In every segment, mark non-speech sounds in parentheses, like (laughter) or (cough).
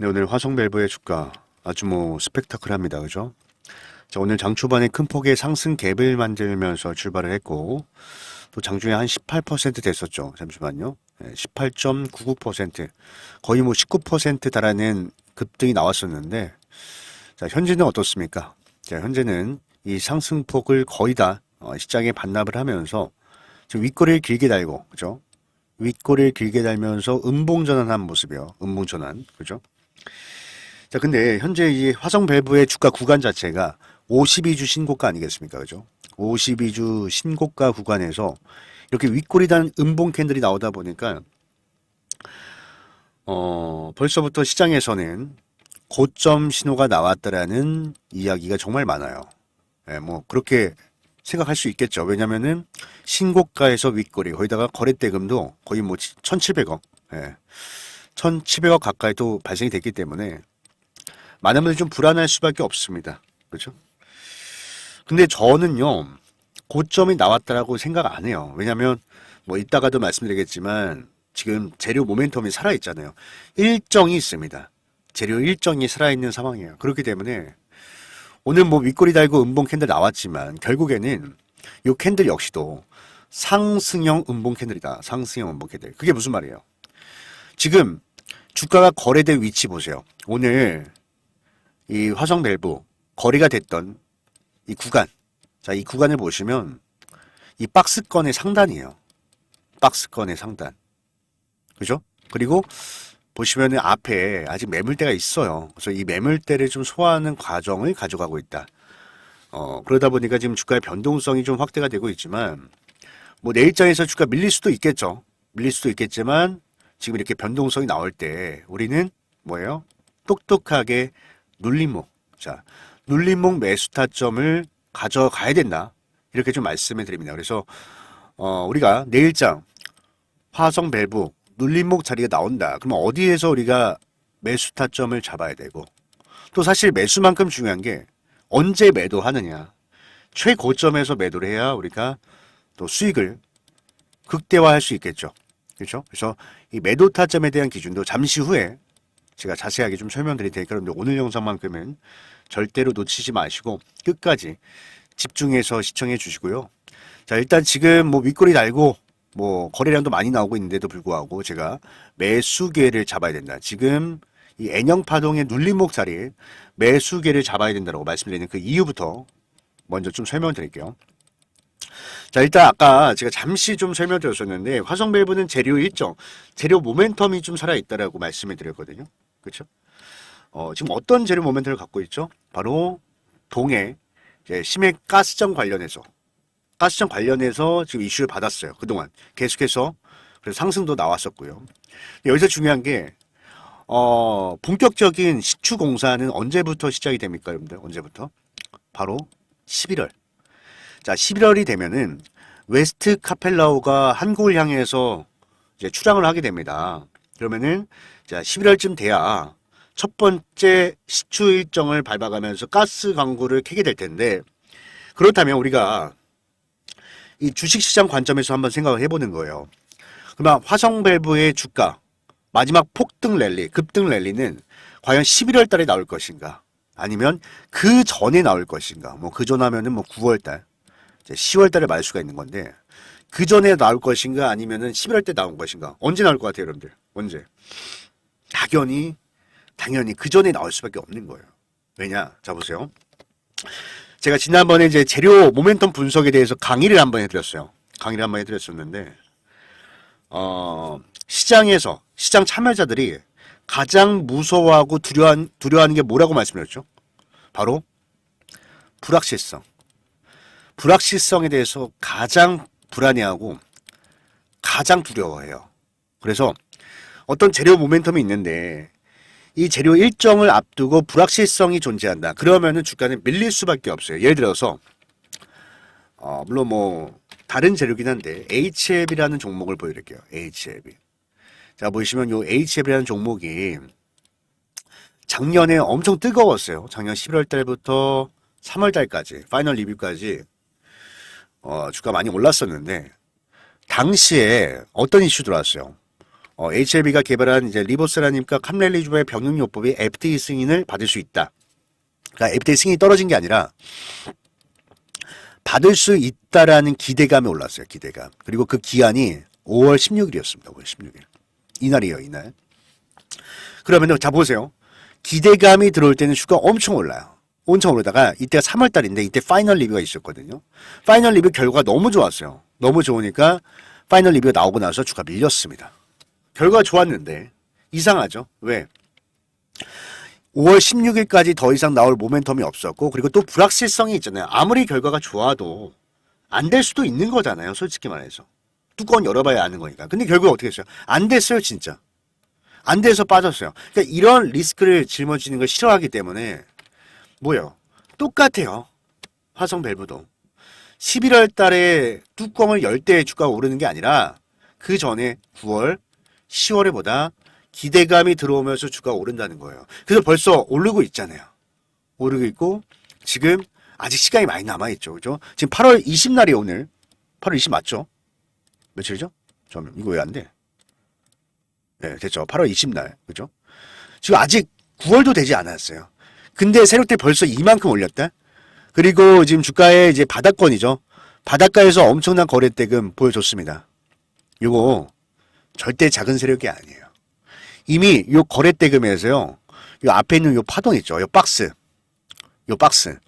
네, 오늘 화성밸브의 주가 아주 뭐 스펙타클합니다. 그죠? 자, 오늘 장 초반에 큰 폭의 상승 갭을 만들면서 출발을 했고 또 장중에 한 18% 됐었죠. 잠시만요. 네, 18.99% 거의 뭐 19% 달하는 급등이 나왔었는데 자, 현재는 어떻습니까? 자, 현재는 이 상승폭을 거의 다 어, 시장에 반납을 하면서 지금 윗꼬리를 길게 달고 그죠? 윗꼬리를 길게 달면서 음봉 전환한 모습이요. 음봉 전환. 그죠? 자, 근데 현재 이 화성 밸브의 주가 구간 자체가 52주 신고가 아니겠습니까? 그죠? 52주 신고가 구간에서 이렇게 윗꼬리 단 음봉 캔들이 나오다 보니까 어, 벌써부터 시장에서는 고점 신호가 나왔다라는 이야기가 정말 많아요. 예, 뭐 그렇게 생각할 수 있겠죠. 왜냐면은 신고가에서 윗꼬리 거기다가 거래대금도 거의 뭐 1,700억, 예, 1,700억 가까이 또 발생이 됐기 때문에 많은 분들이 좀 불안할 수밖에 없습니다. 그렇죠? 근데 저는요 고점이 나왔다라고 생각 안 해요. 왜냐하면 뭐 이따가도 말씀드리겠지만 지금 재료 모멘텀이 살아 있잖아요. 일정이 있습니다. 재료 일정이 살아 있는 상황이에요. 그렇기 때문에 오늘 뭐 윗꼬리 달고 음봉 캔들 나왔지만 결국에는 이 캔들 역시도 상승형 음봉 캔들이다. 상승형 음봉 캔들. 그게 무슨 말이에요? 지금 주가가 거래된 위치 보세요. 오늘 이 화성 밸브 거래가 됐던 이 구간. 자, 이 구간을 보시면 이 박스권의 상단이에요. 박스권의 상단. 그죠? 그리고 보시면은 앞에 아직 매물대가 있어요. 그래서 이 매물대를 좀 소화하는 과정을 가져가고 있다. 어, 그러다 보니까 지금 주가의 변동성이 좀 확대가 되고 있지만, 뭐 내일장에서 주가 밀릴 수도 있겠죠. 밀릴 수도 있겠지만, 지금 이렇게 변동성이 나올 때, 우리는 뭐예요? 똑똑하게 눌림목. 자, 눌림목 매수 타점을 가져가야 된다. 이렇게 좀 말씀을 드립니다. 그래서, 어, 우리가 내일장, 화성 밸브, 눌림목 자리가 나온다. 그러면 어디에서 우리가 매수 타점을 잡아야 되고, 또 사실 매수만큼 중요한 게 언제 매도하느냐. 최고점에서 매도를 해야 우리가 또 수익을 극대화할 수 있겠죠. 그렇죠? 그래서 이 매도 타점에 대한 기준도 잠시 후에 제가 자세하게 좀 설명드릴 테니까 여러분들 오늘 영상만큼은 절대로 놓치지 마시고 끝까지 집중해서 시청해 주시고요. 자, 일단 지금 뭐 윗꼬리 달고 뭐 거래량도 많이 나오고 있는데도 불구하고 제가 매수계를 잡아야 된다. 지금 이 N형 파동의 눌림목 자리에 매수계를 잡아야 된다고 말씀드리는 그 이유부터 먼저 좀 설명드릴게요. 자, 일단 아까 제가 잠시 좀 설명드렸었는데 화성 밸브는 재료 일정, 재료 모멘텀이 좀 살아 있다라고 말씀을 드렸거든요. 그렇죠? 어, 지금 어떤 재료 모멘텀을 갖고 있죠? 바로 동해 심해 가스정 관련해서 가스정 관련해서 지금 이슈를 받았어요. 그동안 계속해서 그래서 상승도 나왔었고요. 여기서 중요한 게 어, 본격적인 시추 공사는 언제부터 시작이 됩니까, 여러분들? 언제부터? 바로 11월. 자, 11월이 되면은 웨스트 카펠라우가 한국을 향해서 이제 출항을 하게 됩니다. 그러면은 자, 11월쯤 돼야 첫 번째 시추 일정을 밟아가면서 가스 광고를 켜게 될 텐데 그렇다면 우리가 이 주식시장 관점에서 한번 생각을 해보는 거예요. 그러면 화성밸브의 주가 마지막 폭등 랠리, 급등 랠리는 과연 11월 달에 나올 것인가? 아니면 그 전에 나올 것인가? 뭐 그전 하면은 뭐 9월 달, 이제 10월 달에 말 수가 있는 건데 그 전에 나올 것인가? 아니면은 11월 때 나온 것인가? 언제 나올 것 같아요, 여러분들? 언제? 당연히 당연히 그 전에 나올 수밖에 없는 거예요. 왜냐? 자 보세요. 제가 지난번에 이제 재료 모멘텀 분석에 대해서 강의를 한번 해드렸어요. 강의를 한번 해드렸었는데, 어, 시장에서, 시장 참여자들이 가장 무서워하고 두려워한, 두려워하는 게 뭐라고 말씀드렸죠? 바로 불확실성. 불확실성에 대해서 가장 불안해하고 가장 두려워해요. 그래서 어떤 재료 모멘텀이 있는데 이 재료 일정을 앞두고 불확실성이 존재한다. 그러면은 주가는 밀릴 수밖에 없어요. 예를 들어서 어, 물론 뭐 다른 재료긴 한데 HL이라는 종목을 보여드릴게요. HL. 자 보시면 요 HL이라는 종목이 작년에 엄청 뜨거웠어요. 작년 11월 달부터 3월 달까지 파이널 리뷰까지 어, 주가 많이 올랐었는데 당시에 어떤 이슈 들어왔어요? 어, HLB가 개발한 이제 리보스라님과 캄렐리주바의 병용요법이 FDA 승인을 받을 수 있다. 그러니까 FDA 승인이 떨어진 게 아니라 받을 수 있다라는 기대감이 올랐어요. 기대감. 그리고 그 기한이 5월 16일이었습니다. 5월 16일. 이날이에요. 이날. 그러면 자 보세요. 기대감이 들어올 때는 주가 엄청 올라요. 엄청 오르다가 이때가 3월 달인데 이때 파이널 리뷰가 있었거든요. 파이널 리뷰 결과가 너무 좋았어요. 너무 좋으니까 파이널 리뷰가 나오고 나서 주가 밀렸습니다. 결과가 좋았는데 이상하죠. 왜? 5월 16일까지 더 이상 나올 모멘텀이 없었고 그리고 또 불확실성이 있잖아요. 아무리 결과가 좋아도 안 될 수도 있는 거잖아요. 솔직히 말해서. 뚜껑 열어봐야 아는 거니까. 근데 결국 어떻게 했어요? 안 됐어요, 진짜. 안 돼서 빠졌어요. 그러니까 이런 리스크를 짊어지는 걸 싫어하기 때문에 뭐요? 똑같아요. 화성 밸브도. 11월 달에 뚜껑을 열 때 주가가 오르는 게 아니라 그 전에 9월, 10월에 보다 기대감이 들어오면서 주가가 오른다는 거예요. 그래서 벌써 오르고 있잖아요. 오르고 있고 지금 아직 시간이 많이 남아있죠. 그죠? 지금 8월 20날이 오늘. 8월 20 맞죠? 며칠이죠? 잠깐만, 이거 왜 안 돼? 네, 됐죠. 8월 20날. 그죠? 지금 아직 9월도 되지 않았어요. 근데 세력들 벌써 이만큼 올렸다? 그리고 지금 주가의 이제 바닥권이죠. 바닷가에서 엄청난 거래대금 보여줬습니다. 요거 절대 작은 세력이 아니에요. 이미 요 거래대금에서요. 요 앞에 있는 요 파동 있죠. 요 박스. 요 박스.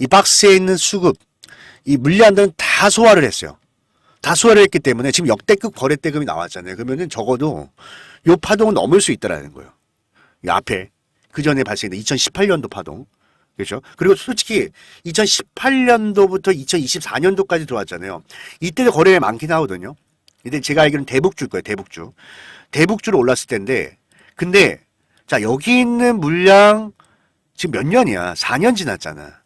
이 박스에 있는 수급, 이 물량들은 다 소화를 했어요. 다 소화를 했기 때문에 지금 역대급 거래대금이 나왔잖아요. 그러면은 적어도 요 파동은 넘을 수 있다라는 거예요. 이 앞에 그 전에 발생된 2018년도 파동. 그렇죠? 그리고 솔직히 2018년도부터 2024년도까지 들어왔잖아요. 이때도 거래가 많긴 하거든요. 근데 제가 알기로는 대북주일 거예요. 대북주. 대북주로 올랐을 텐데 근데 자 여기 있는 물량 지금 몇 년이야? 4년 지났잖아.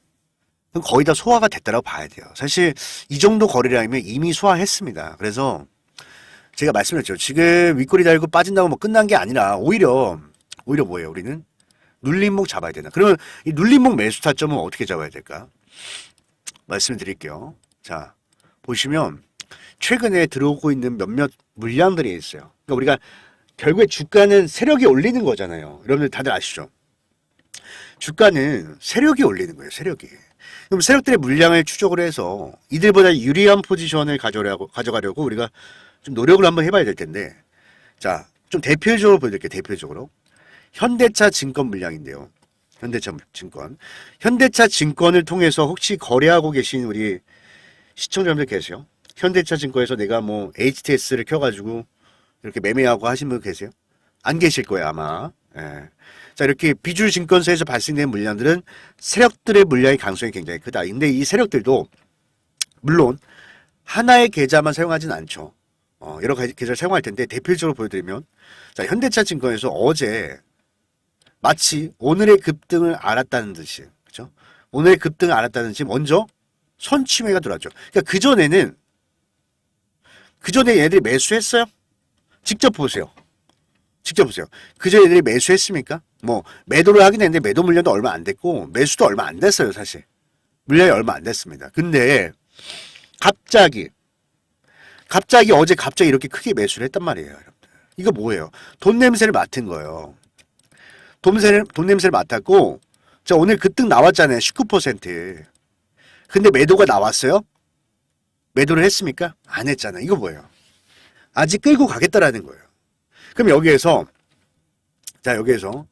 그럼 거의 다 소화가 됐다라고 봐야 돼요. 사실 이 정도 거래량이면 이미 소화했습니다. 그래서 제가 말씀드렸죠. 지금 윗꼬리 달고 빠진다고 뭐 끝난 게 아니라 오히려 오히려 뭐예요? 우리는 눌림목 잡아야 되나? 그러면 이 눌림목 매수 타점은 어떻게 잡아야 될까? 말씀을 드릴게요. 자, 보시면 최근에 들어오고 있는 몇몇 물량들이 있어요. 그러니까 우리가 결국에 주가는 세력이 올리는 거잖아요. 여러분들 다들 아시죠? 주가는 세력이 올리는 거예요. 세력이. 그럼 세력들의 물량을 추적을 해서 이들보다 유리한 포지션을 가져가려고, 가져가려고 우리가 좀 노력을 한번 해봐야 될 텐데 자, 좀 대표적으로 보여드릴게요. 대표적으로. 현대차 증권 물량인데요. 현대차 증권. 현대차 증권을 통해서 혹시 거래하고 계신 우리 시청자분들 계세요? 현대차 증권에서 내가 뭐 HTS를 켜가지고 이렇게 매매하고 하신 분 계세요? 안 계실 거예요, 아마. 예. 자, 이렇게 비주류 증권사에서 발생된 물량들은 세력들의 물량의 가능성이 굉장히 크다. 근데 이 세력들도 물론 하나의 계좌만 사용하진 않죠. 어, 여러 가지 계좌를 사용할 텐데 대표적으로 보여드리면 자, 현대차 증권에서 어제 마치 오늘의 급등을 알았다는 듯이 그죠? 오늘의 급등을 알았다는 듯이 먼저 선취매가 들어왔죠. 그러니까 그 전에는 그 전에 얘들이 매수했어요. 직접 보세요. 직접 보세요. 그저 얘들이 매수했습니까? 뭐 매도를 하긴 했는데 매도 물량도 얼마 안 됐고 매수도 얼마 안 됐어요, 사실. 물량이 얼마 안 됐습니다. 근데 갑자기 갑자기 어제 갑자기 이렇게 크게 매수를 했단 말이에요, 여러분들. 이거 뭐예요? 돈 냄새를 맡은 거예요. 돈 냄새를 돈 냄새를 맡았고 자, 오늘 급등 나왔잖아요. 19%. 근데 매도가 나왔어요? 매도를 했습니까? 안 했잖아요. 이거 뭐예요? 아직 끌고 가겠다라는 거예요. 그럼 여기에서 자 여기에서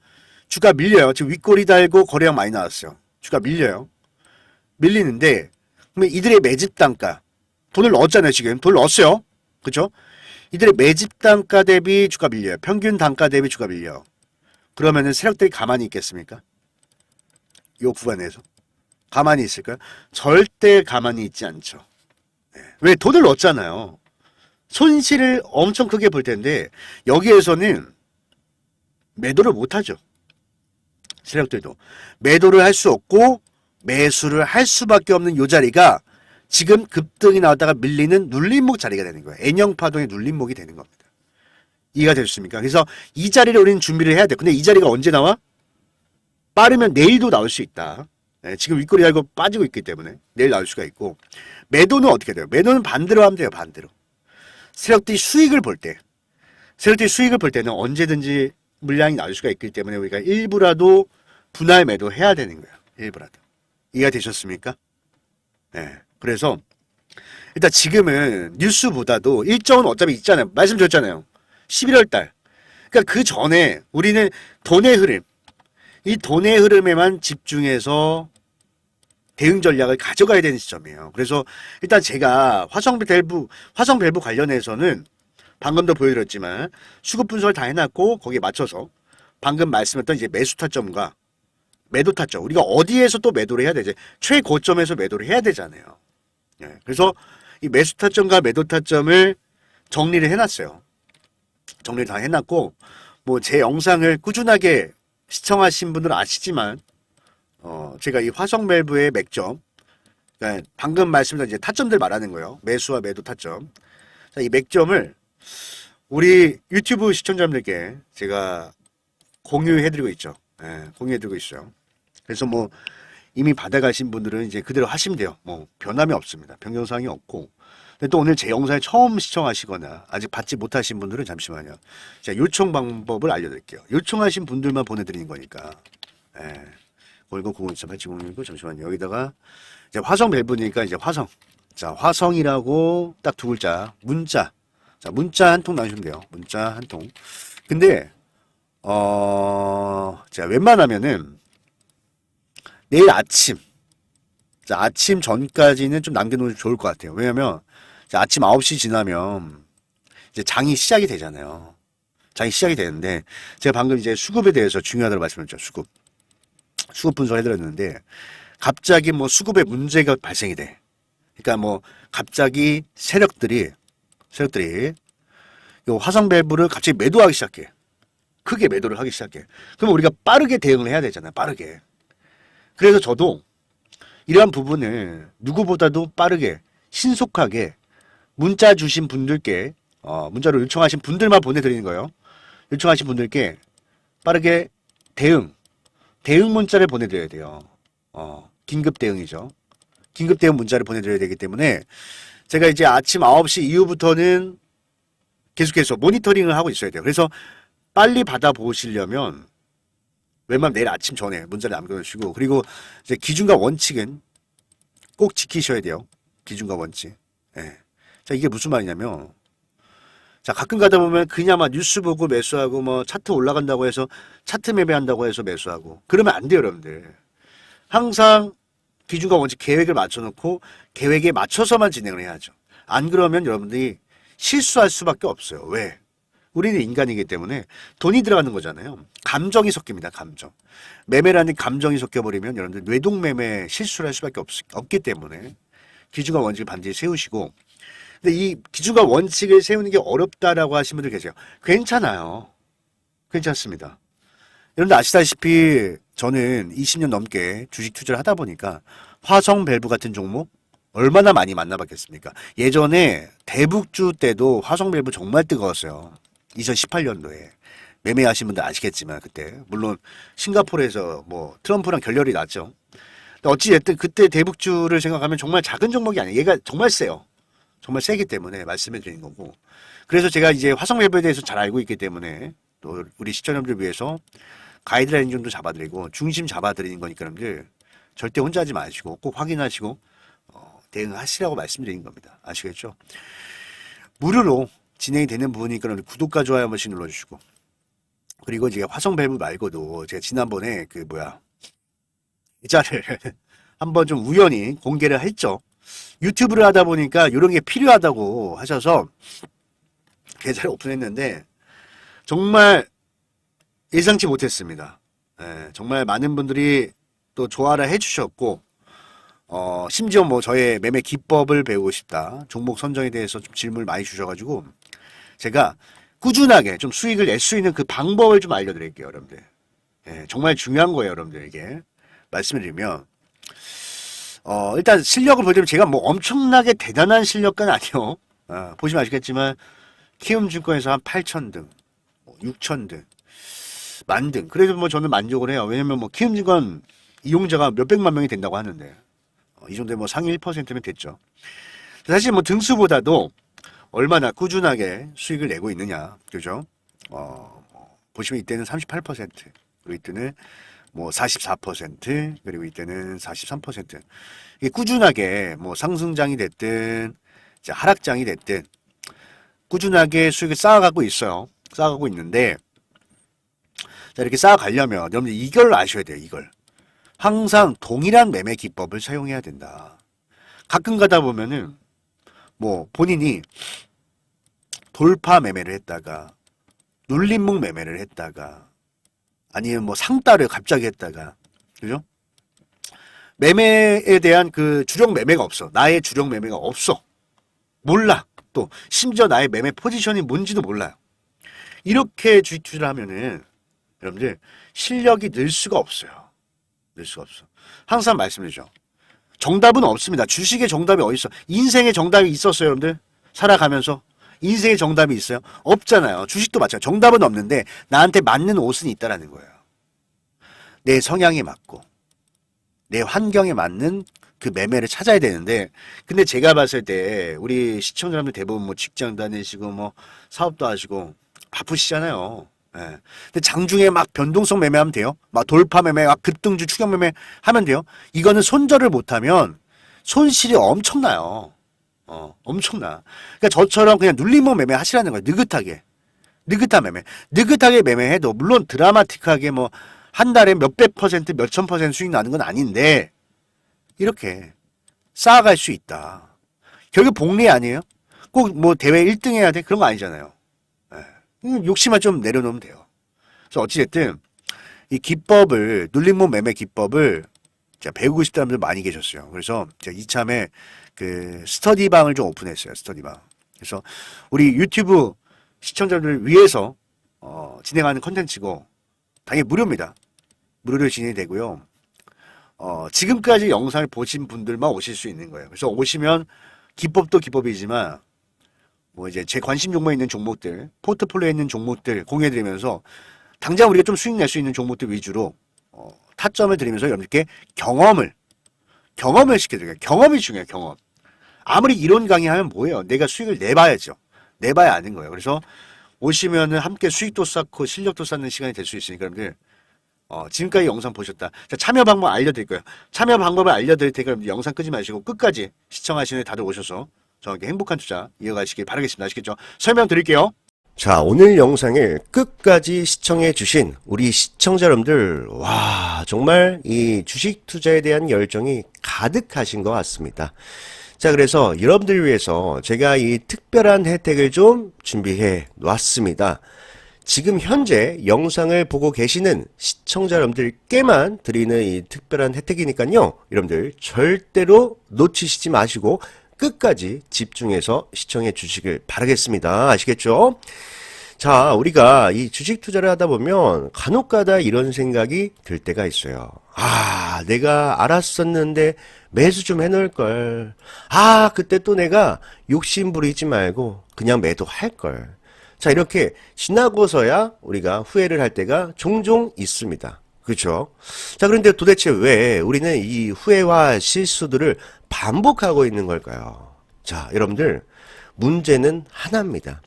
주가 밀려요. 지금 윗꼬리 달고 거래량 많이 나왔어요. 주가 밀려요. 밀리는데 그러면 이들의 매집 단가 돈을 넣었잖아요. 지금 돈을 넣었어요. 그렇죠? 이들의 매집 단가 대비 주가 밀려요. 평균 단가 대비 주가 밀려. 그러면은 세력들이 가만히 있겠습니까? 요 구간에서 가만히 있을까요? 절대 가만히 있지 않죠. 네. 왜 돈을 넣었잖아요. 손실을 엄청 크게 볼 텐데 여기에서는 매도를 못 하죠. 세력들도 매도를 할 수 없고 매수를 할 수밖에 없는 요 자리가 지금 급등이 나왔다가 밀리는 눌림목 자리가 되는 거예요. N형 파동의 눌림목이 되는 겁니다. 이해가 되셨습니까? 그래서 이 자리를 우리는 준비를 해야 돼. 근데 이 자리가 언제 나와? 빠르면 내일도 나올 수 있다. 네, 지금 윗꼬리 달고 빠지고 있기 때문에 내일 나올 수가 있고 매도는 어떻게 돼요? 매도는 반대로 하면 돼요. 반대로. 세력들이 수익을 볼 때, 세력들이 수익을 볼 때는 언제든지 물량이 나올 수가 있기 때문에 우리가 일부라도 분할 매도 해야 되는 거예요. 일부라도. 이해가 되셨습니까? 네. 그래서 일단 지금은 뉴스보다도 일정은 어차피 있잖아요. 말씀드렸잖아요. 11월 달. 그러니까 그 전에 우리는 돈의 흐름, 이 돈의 흐름에만 집중해서 대응 전략을 가져가야 되는 시점이에요. 그래서 일단 제가 화성 밸브, 화성 밸브 관련해서는 방금도 보여드렸지만 수급 분석을 다 해놨고 거기에 맞춰서 방금 말씀했던 이제 매수 타점과 매도 타점 우리가 어디에서 또 매도를 해야 되지 최고점에서 매도를 해야 되잖아요. 예, 그래서 이 매수 타점과 매도 타점을 정리를 해놨어요. 정리를 다 해놨고 뭐 제 영상을 꾸준하게 시청하신 분들은 아시지만 어 제가 이 화성 밸브의 맥점 그러니까 방금 말씀드린 이제 타점들 말하는 거예요. 매수와 매도 타점. 자, 이 맥점을 우리 유튜브 시청자분들께 제가 공유해드리고 있죠. 예, 공유해드리고 있어요. 그래서 뭐 이미 받아가신 분들은 이제 그대로 하시면 돼요. 뭐 변함이 없습니다. 변경사항이 없고. 근데 또 오늘 제 영상을 처음 시청하시거나 아직 받지 못하신 분들은 잠시만요. 제가 요청 방법을 알려드릴게요. 요청하신 분들만 보내드리는 거니까. 예. 월급 013-8706 잠시만요. 여기다가 이제 화성 밸브니까 이제 화성. 자, 화성이라고 딱 두 글자. 문자. 자, 문자 한 통 나오시면 돼요. 문자 한 통. 근데, 어, 제가 웬만하면은 내일 아침. 자, 아침 전까지는 좀 남겨놓으면 좋을 것 같아요. 왜냐면, 자, 아침 9시 지나면 이제 장이 시작이 되잖아요. 장이 시작이 되는데, 제가 방금 이제 수급에 대해서 중요하다고 말씀드렸죠. 수급. 수급 분석을 해드렸는데, 갑자기 뭐 수급에 문제가 발생이 돼. 그러니까 뭐 갑자기 세력들이 세력들이 요 화성 밸브를 갑자기 매도하기 시작해. 크게 매도를 하기 시작해. 그럼 우리가 빠르게 대응을 해야 되잖아요. 빠르게. 그래서 저도 이러한 부분을 누구보다도 빠르게 신속하게 문자 주신 분들께 어, 문자로 요청하신 분들만 보내드리는 거예요. 요청하신 분들께 빠르게 대응 대응 문자를 보내드려야 돼요. 어, 긴급 대응이죠. 긴급 대응 문자를 보내드려야 되기 때문에 제가 이제 아침 9시 이후부터는 계속해서 모니터링을 하고 있어야 돼요. 그래서 빨리 받아보시려면 웬만하면 내일 아침 전에 문자를 남겨주시고 그리고 이제 기준과 원칙은 꼭 지키셔야 돼요. 기준과 원칙. 예. 자, 이게 무슨 말이냐면 자, 가끔 가다 보면 그냥 막 뉴스 보고 매수하고 뭐 차트 올라간다고 해서 차트 매매한다고 해서 매수하고 그러면 안 돼요, 여러분들. 항상 기준과 원칙 계획을 맞춰놓고 계획에 맞춰서만 진행을 해야죠. 안 그러면 여러분들이 실수할 수밖에 없어요. 왜? 우리는 인간이기 때문에 돈이 들어가는 거잖아요. 감정이 섞입니다. 감정. 매매라는 감정이 섞여버리면 여러분들 뇌동매매 실수를 할 수밖에 없, 없기 때문에 기준과 원칙을 반드시 세우시고 근데 이 기준과 원칙을 세우는 게 어렵다라고 하신 분들 계세요. 괜찮아요. 괜찮습니다. 여러분들 아시다시피 저는 20년 넘게 주식 투자를 하다 보니까 화성 밸브 같은 종목 얼마나 많이 만나봤겠습니까? 예전에 대북주 때도 화성 밸브 정말 뜨거웠어요. 2018년도에. 매매하신 분들 아시겠지만 그때 물론 싱가포르에서 뭐 트럼프랑 결렬이 났죠. 근데 어찌 됐든 그때 대북주를 생각하면 정말 작은 종목이 아니에요. 얘가 정말 세요. 정말 세기 때문에 말씀해 드리는 거고. 그래서 제가 이제 화성 밸브에 대해서 잘 알고 있기 때문에 또 우리 시청자분들 위해서 가이드라인 정도 잡아드리고 중심 잡아드리는 거니까 여러분들 절대 혼자 하지 마시고 꼭 확인하시고 어, 대응하시라고 말씀드리는 겁니다. 아시겠죠? 무료로 진행이 되는 부분이니까 구독과 좋아요 한 번씩 눌러주시고 그리고 제가 화성 밸브 말고도 제가 지난번에 그 뭐야 계좌를 (laughs) 한번 좀 우연히 공개를 했죠. 유튜브를 하다 보니까 이런 게 필요하다고 하셔서 계좌를 오픈했는데 정말 예상치 못했습니다. 예, 정말 많은 분들이 또 좋아라 해주셨고, 어, 심지어 뭐 저의 매매 기법을 배우고 싶다. 종목 선정에 대해서 좀 질문을 많이 주셔가지고, 제가 꾸준하게 좀 수익을 낼 수 있는 그 방법을 좀 알려드릴게요, 여러분들. 예, 정말 중요한 거예요, 여러분들, 이게. 말씀을 드리면, 어, 일단 실력을 보자면 제가 뭐 엄청나게 대단한 실력은 아니요. 어, 보시면 아시겠지만, 키움증권에서 한 8,000등, 6,000등, 만등. 그래도 뭐 저는 만족을 해요. 왜냐면 뭐 키움증권 이용자가 몇백만 명이 된다고 하는데 어, 이 정도에 뭐 상위 1%면 됐죠. 사실 뭐 등수보다도 얼마나 꾸준하게 수익을 내고 있느냐. 그죠? 어, 뭐 보시면 이때는 38%, 그리고 이때는 뭐 44%, 그리고 이때는 43%. 이게 꾸준하게 뭐 상승장이 됐든, 하락장이 됐든, 꾸준하게 수익을 쌓아가고 있어요. 쌓아가고 있는데, 자, 이렇게 쌓아가려면, 여러분들 이걸 아셔야 돼요, 이걸. 항상 동일한 매매 기법을 사용해야 된다. 가끔 가다 보면은, 뭐, 본인이 돌파 매매를 했다가, 눌림목 매매를 했다가, 아니면 뭐 상따를 갑자기 했다가, 그죠? 매매에 대한 그 주력 매매가 없어. 나의 주력 매매가 없어. 몰라. 또, 심지어 나의 매매 포지션이 뭔지도 몰라요. 이렇게 주식 투자를 하면은, 여러분들, 실력이 늘 수가 없어요. 늘 수가 없어. 항상 말씀드리죠. 정답은 없습니다. 주식의 정답이 어디 있어? 인생의 정답이 있었어요, 여러분들? 살아가면서 인생의 정답이 있어요? 없잖아요. 주식도 마찬가지. 정답은 없는데 나한테 맞는 옷은 있다라는 거예요. 내 성향에 맞고 내 환경에 맞는 그 매매를 찾아야 되는데 근데 제가 봤을 때 우리 시청자분들 대부분 뭐 직장 다니시고 뭐 사업도 하시고 바쁘시잖아요. 예. 근데 장중에 막 변동성 매매하면 돼요. 막 돌파 매매, 막 급등주 추격 매매 하면 돼요. 이거는 손절을 못하면 손실이 엄청나요. 어, 엄청나. 그러니까 저처럼 그냥 눌림목 매매 하시라는 거예요. 느긋하게. 느긋한 매매. 느긋하게 매매해도 물론 드라마틱하게 뭐 한 달에 몇백 퍼센트, 몇천 퍼센트 수익 나는 건 아닌데 이렇게 쌓아갈 수 있다. 결국 복리 아니에요? 꼭 뭐 대회 1등 해야 돼? 그런 거 아니잖아요. 예. 음, 욕심만 좀 내려놓으면 돼요. 그래서 어찌됐든 이 기법을 눌림목 매매 기법을 제가 배우고 싶다는 분들 많이 계셨어요. 그래서 제가 이참에 그 스터디방을 좀 오픈했어요. 스터디방. 그래서 우리 유튜브 시청자들 위해서 어, 진행하는 컨텐츠고 당연히 무료입니다. 무료로 진행이 되고요. 어, 지금까지 영상을 보신 분들만 오실 수 있는 거예요. 그래서 오시면 기법도 기법이지만 뭐 이제 제 관심 종목에 있는 종목들, 포트폴리오에 있는 종목들 공유해드리면서 당장 우리가 좀 수익 낼 수 있는 종목들 위주로 어, 타점을 드리면서 여러분들께 경험을 경험을 시켜드려요. 경험이 중요해요. 경험. 아무리 이론 강의하면 뭐예요? 내가 수익을 내봐야죠. 내봐야 아는 거예요. 그래서 오시면은 함께 수익도 쌓고 실력도 쌓는 시간이 될 수 있으니까 여러분들 어, 지금까지 영상 보셨다. 자, 참여 방법 알려드릴 거예요. 참여 방법을 알려드릴 테니까 영상 끄지 마시고 끝까지 시청하시는 다들 오셔서 저에게 행복한 투자 이어가시길 바라겠습니다. 아시겠죠? 설명 드릴게요. 자, 오늘 영상을 끝까지 시청해 주신 우리 시청자 여러분들, 와, 정말 이 주식 투자에 대한 열정이 가득하신 것 같습니다. 자, 그래서 여러분들을 위해서 제가 이 특별한 혜택을 좀 준비해 놨습니다. 지금 현재 영상을 보고 계시는 시청자 여러분들께만 드리는 이 특별한 혜택이니까요. 여러분들 절대로 놓치시지 마시고 끝까지 집중해서 시청해 주시길 바라겠습니다. 아시겠죠? 자, 우리가 이 주식 투자를 하다 보면 간혹 가다 이런 생각이 들 때가 있어요. 아, 내가 알았었는데 매수 좀 해놓을 걸. 아, 그때 또 내가 욕심 부리지 말고 그냥 매도할 걸. 자, 이렇게 지나고서야 우리가 후회를 할 때가 종종 있습니다. 그렇죠? 자, 그런데 도대체 왜 우리는 이 후회와 실수들을 반복하고 있는 걸까요? 자, 여러분들, 문제는 하나입니다.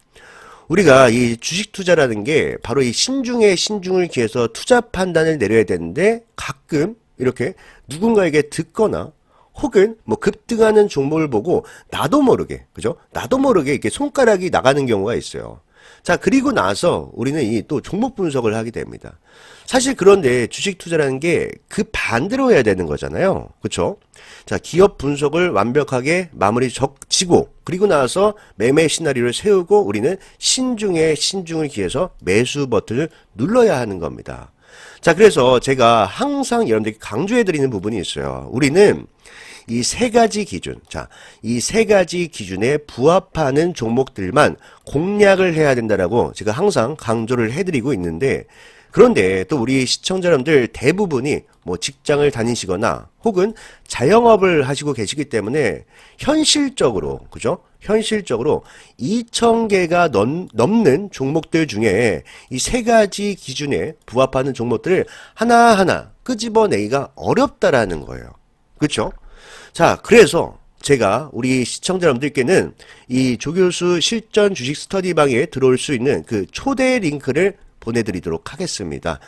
우리가 이 주식 투자라는 게 바로 이 신중에 신중을 기해서 투자 판단을 내려야 되는데 가끔 이렇게 누군가에게 듣거나 혹은 뭐 급등하는 종목을 보고 나도 모르게 그죠? 나도 모르게 이렇게 손가락이 나가는 경우가 있어요. 자, 그리고 나서 우리는 이 또 종목 분석을 하게 됩니다. 사실 그런데 주식 투자라는 게 그 반대로 해야 되는 거잖아요. 그렇죠? 자, 기업 분석을 완벽하게 마무리 적지고 그리고 나서 매매 시나리오를 세우고 우리는 신중에 신중을 기해서 매수 버튼을 눌러야 하는 겁니다. 자, 그래서 제가 항상 여러분들께 강조해 드리는 부분이 있어요. 우리는 이 세 가지 기준, 자, 이 세 가지 기준에 부합하는 종목들만 공략을 해야 된다라고 제가 항상 강조를 해드리고 있는데, 그런데 또 우리 시청자 여러분들 대부분이 뭐 직장을 다니시거나 혹은 자영업을 하시고 계시기 때문에 현실적으로, 그죠? 현실적으로 2,000개가 넘는 종목들 중에 이 세 가지 기준에 부합하는 종목들을 하나하나 끄집어내기가 어렵다라는 거예요. 그렇죠? 자, 그래서 제가 우리 시청자 여러분들께는 이 조교수 실전 주식 스터디방에 들어올 수 있는 그 초대 링크를 보내드리도록 하겠습니다.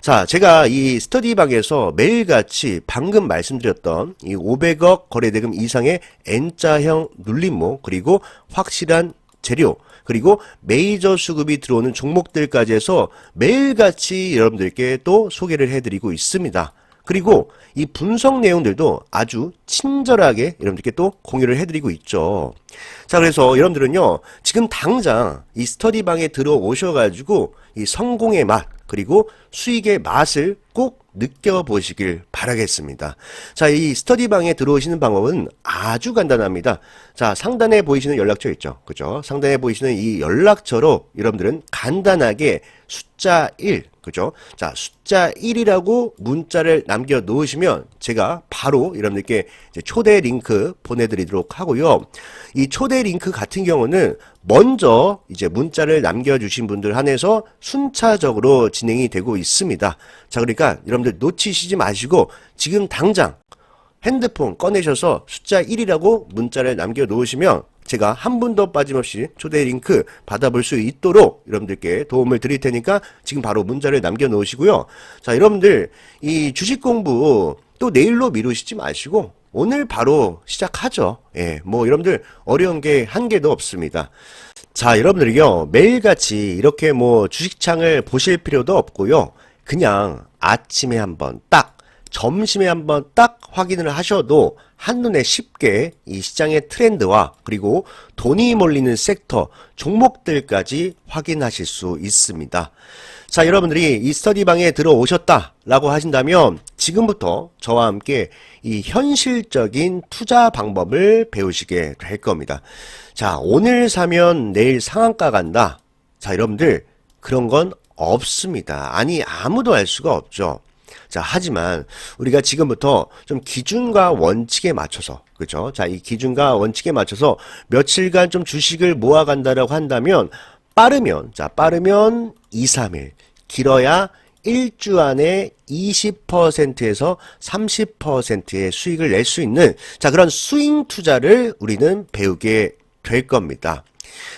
자, 제가 이 스터디방에서 매일같이 방금 말씀드렸던 이 500억 거래대금 이상의 N자형 눌림목 그리고 확실한 재료 그리고 메이저 수급이 들어오는 종목들까지 해서 매일같이 여러분들께 또 소개를 해드리고 있습니다. 그리고 이 분석 내용들도 아주 친절하게 여러분들께 또 공유를 해드리고 있죠. 자, 그래서 여러분들은요, 지금 당장 이 스터디방에 들어오셔가지고 이 성공의 맛, 그리고 수익의 맛을 꼭 느껴보시길 바라겠습니다. 자, 이 스터디방에 들어오시는 방법은 아주 간단합니다. 자, 상단에 보이시는 연락처 있죠? 그죠? 상단에 보이시는 이 연락처로 여러분들은 간단하게 숫자 1, 그죠? 자, 숫자 1이라고 문자를 남겨 놓으시면 제가 바로 여러분들께 초대 링크 보내드리도록 하고요. 이 초대 링크 같은 경우는 먼저 이제 문자를 남겨주신 분들 한해서 순차적으로 진행이 되고 있습니다. 자, 그러니까 여러분들 놓치시지 마시고 지금 당장 핸드폰 꺼내셔서 숫자 1이라고 문자를 남겨 놓으시면 제가 한 분도 빠짐없이 초대 링크 받아볼 수 있도록 여러분들께 도움을 드릴 테니까 지금 바로 문자를 남겨 놓으시고요. 자, 여러분들 이 주식 공부 또 내일로 미루시지 마시고 오늘 바로 시작하죠. 예, 뭐 여러분들 어려운 게 한 개도 없습니다. 자, 여러분들이요. 매일같이 이렇게 뭐 주식창을 보실 필요도 없고요. 그냥 아침에 한번 딱, 점심에 한번 딱 확인을 하셔도 한눈에 쉽게 이 시장의 트렌드와 그리고 돈이 몰리는 섹터, 종목들까지 확인하실 수 있습니다. 자, 여러분들이 이 스터디방에 들어오셨다라고 하신다면 지금부터 저와 함께 이 현실적인 투자 방법을 배우시게 될 겁니다. 자, 오늘 사면 내일 상한가 간다. 자, 여러분들 그런 건 없습니다. 아니, 아무도 알 수가 없죠. 자, 하지만 우리가 지금부터 좀 기준과 원칙에 맞춰서, 그죠? 자, 이 기준과 원칙에 맞춰서 며칠간 좀 주식을 모아간다라고 한다면 빠르면, 자, 빠르면 2, 3일, 길어야 1주 안에 20%에서 30%의 수익을 낼 수 있는, 자, 그런 스윙 투자를 우리는 배우게 될 겁니다.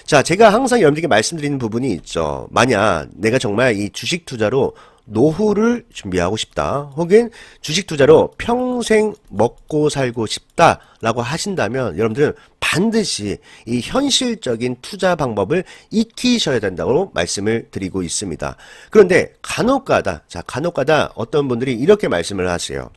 자, 제가 항상 여러분들께 말씀드리는 부분이 있죠. 만약 내가 정말 이 주식 투자로 노후를 준비하고 싶다. 혹은 주식 투자로 평생 먹고 살고 싶다라고 하신다면 여러분들은 반드시 이 현실적인 투자 방법을 익히셔야 된다고 말씀을 드리고 있습니다. 그런데 간혹가다, 자, 간혹가다 어떤 분들이 이렇게 말씀을 하세요.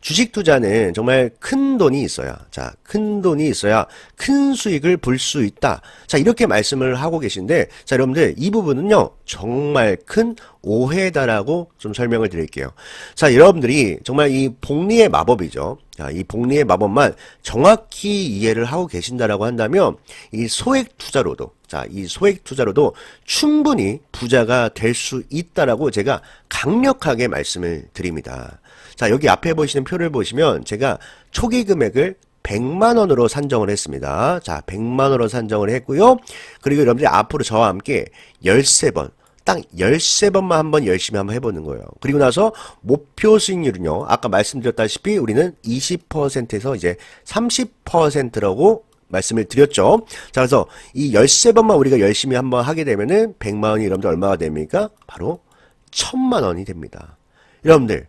주식 투자는 정말 큰 돈이 있어야, 자, 큰 돈이 있어야 큰 수익을 볼 수 있다. 자, 이렇게 말씀을 하고 계신데, 자, 여러분들, 이 부분은요, 정말 큰 오해다라고 좀 설명을 드릴게요. 자, 여러분들이 정말 이 복리의 마법이죠. 자, 이 복리의 마법만 정확히 이해를 하고 계신다라고 한다면, 이 소액 투자로도, 자, 이 소액 투자로도 충분히 부자가 될 수 있다라고 제가 강력하게 말씀을 드립니다. 자, 여기 앞에 보시는 표를 보시면 제가 초기 금액을 100만 원으로 산정을 했습니다. 자, 100만 원으로 산정을 했고요. 그리고 여러분들이 앞으로 저와 함께 13번, 딱 13번만 한번 열심히 한번 해보는 거예요. 그리고 나서 목표 수익률은요, 아까 말씀드렸다시피 우리는 20%에서 이제 30%라고 말씀을 드렸죠. 자, 그래서 이 13번만 우리가 열심히 한번 하게 되면은 100만 원이 여러분들 얼마가 됩니까? 바로 1000만 원이 됩니다. 여러분들,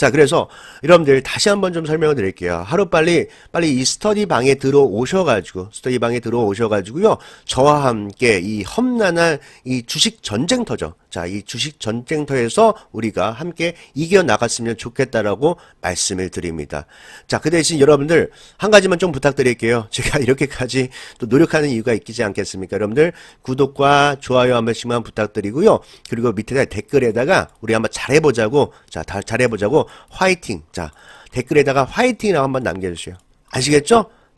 자, 그래서 여러분들 다시 한번 좀 설명을 드릴게요. 하루 빨리 빨리 이 스터디 방에 들어오셔 가지고 스터디 방에 들어오셔 가지고요. 저와 함께 이 험난한 이 주식 전쟁터죠. 자, 이 주식 전쟁터에서 우리가 함께 이겨 나갔으면 좋겠다라고 말씀을 드립니다. 자, 그 대신 여러분들 한 가지만 좀 부탁드릴게요. (laughs) 제가 이렇게까지 또 노력하는 이유가 있지 않겠습니까? 여러분들 구독과 좋아요 한 번씩만 부탁드리고요. 그리고 밑에 댓글에다가 우리 한번 잘해보자고 자, 다 잘해보자고 화이팅. 자, 댓글에다가 화이팅이라고 한번 남겨주세요. 아시겠죠?